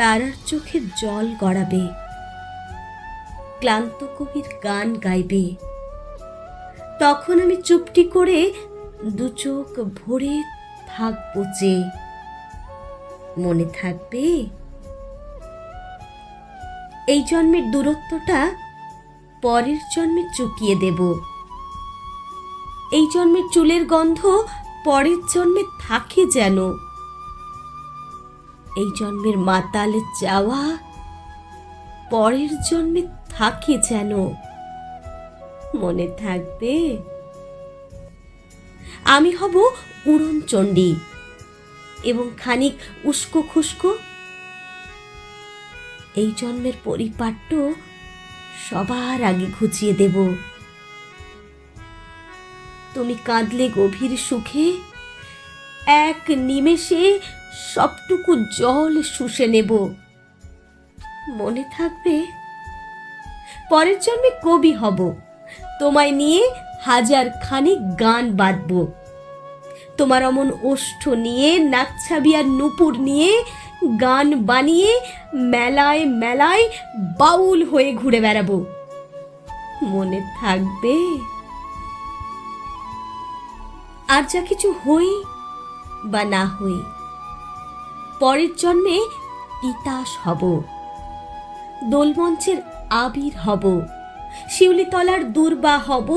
তারার চোখের জল গড়াবে। ক্লান্ত কবির গান গাইবে। তখন আমি চুপটি করে দু চোখ ভরে থাকব যে। মনে থাকবে? এই জন্মের দূরত্বটা পরের জন্মে চুকিয়ে দেব। এই জন্মের চুলের গন্ধ পরের জন্মে থাকে যেন। এই জন্মের মাতাল যাওয়া পরের জন্মে থাকে যেন। মনে থাকবে, আমি হব উড়ন চণ্ডী এবং খানিক উস্কো খুস্কো। এই জন্মের পরিপাট্য সবার আগে ঘুচিয়ে দেব। তুমি কাঁদলে গভীর সুখে, এক নিমেষে সবটুকু জল শুষে নেব। মনে থাকবে, পরের জন্মে কবি হব। তোমায় নিয়ে হাজার খানিক গান বাঁধব। তোমার অমন ওষ্ঠ নিয়ে, নাকছাবি আর নুপুর নিয়ে গান বানিয়ে মেলায় মেলায় বাউল হয়ে ঘুরে বেড়াবো। মনে থাকবে, আর যা কিছু হই বা না হই পরের জন্মে তিতাস হব। দোলমঞ্চের আবির হব। শিউলিতলার দুর্বা হব।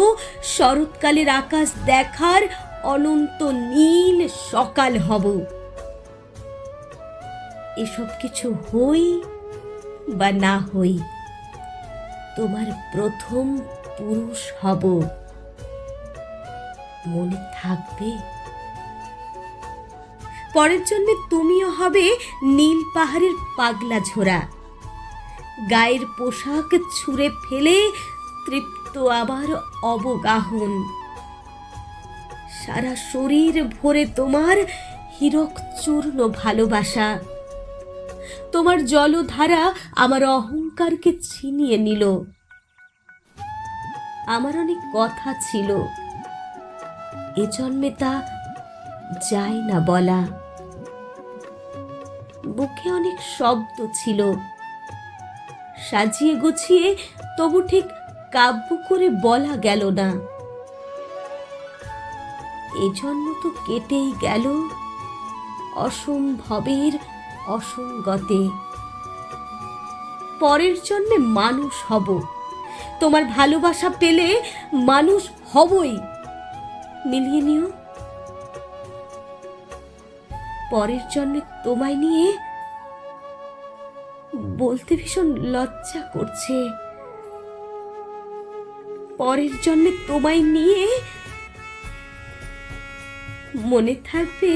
শরৎকালের আকাশ দেখার অনন্ত নীল সকাল হব। এসব কিছু হই বা না হই, তোমার প্রথম পুরুষ হব। মনে থাকবে পরের জন্মে তুমিও হবে নীল পাহাড়ের পাগলা ঝোড়া। গায়ের পোশাক ছুঁড়ে ফেলে তৃপ্ত আবার অবগাহন। সারা শরীর ভরে তোমার হীরক চূর্ণ ভালোবাসা। তোমার জলধারা আমার অহংকারকে ছিনিয়ে নিল। আমার অনেক কথা ছিল। এ জন্মে তা যায় না বলা। বুকে অনেক শব্দ ছিল। সাজিয়ে গুছিয়ে তবু ঠিক কাব্য করে বলা গেল না। এ জন্ম তো কেটেই গেল অসম্ভবের অসঙ্গতে। পরের জন্মে মানুষ হব। তোমার ভালোবাসা পেলে মানুষ হবই। মিলিয়ে নিও। পরের জন্মে তোমায় নিয়ে বলতে ভীষণ লজ্জা করছে। পরের জন্মে তোমায় নিয়ে মনে থাকবে